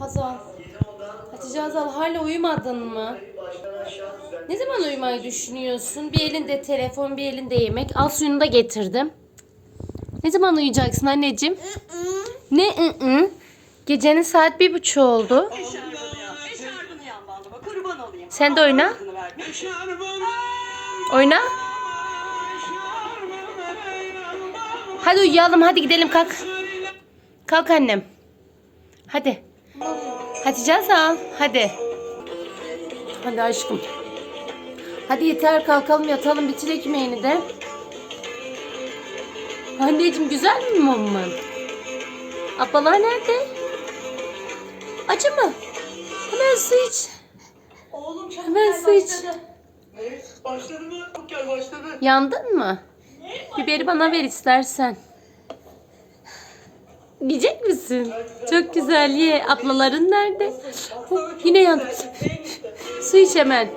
Hazal. Hatice Hazal hala uyumadın mı? Ne zaman uyumayı düşünüyorsun? Bir elinde telefon, bir elinde yemek. Al suyunu da getirdim. Ne zaman uyuyacaksın anneciğim? Ne ı ı? Gecenin saat bir buçuk oldu. Sen de oyna. Oyna. Hadi uyuyalım hadi gidelim kalk. Kalk annem. Hadi. Hatice Hazal hadi. Hadi aşkım. Hadi yeter kalkalım yatalım bitir ekmeğini de. Anneciğim güzel mi mumun? Ablalar nerede? Acı mı? Hemen su iç. Oğlum çok Hemen su iç. başladı. Ne? Başladı mı? Çok gel başladı. Yandın mı? Biberi bana ver istersen. Yiyecek misin? Çok güzel ye. Ablaların nerede? Yine yandı. Su iç hemen.